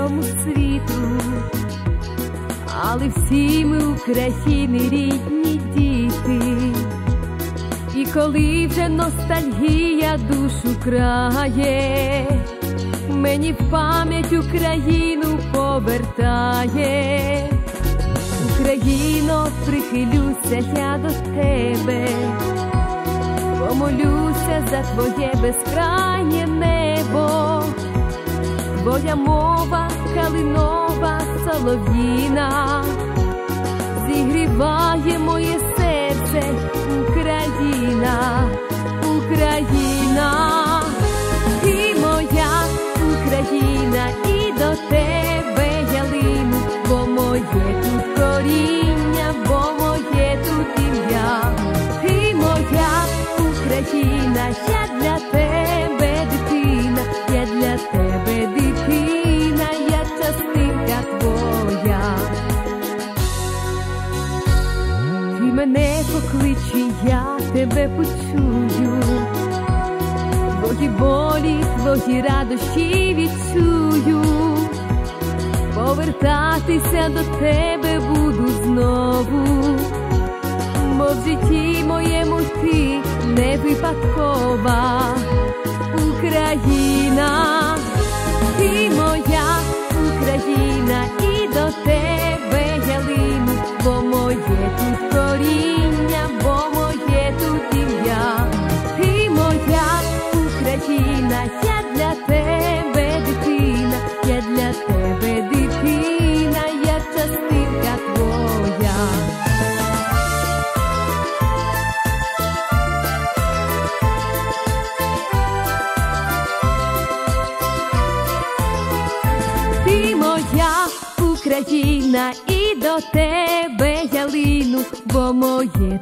цьому світу, але всі ми України рідні діти, і коли вже ностальгія душу крає, мені в пам'ять Україну повертає, Україно, прихилюся я до тебе, помолюся за твоє безкрайнє небо твоя мова калинова солов'їна, зігріває моє серце, Україна, Україна, ти моя Україна, мене покличі, я тебе почую, твої болі, твої радощі відчую, повертатися до тебе буду знову, бо в житті моєму ти Україна, і до тебе я бо моє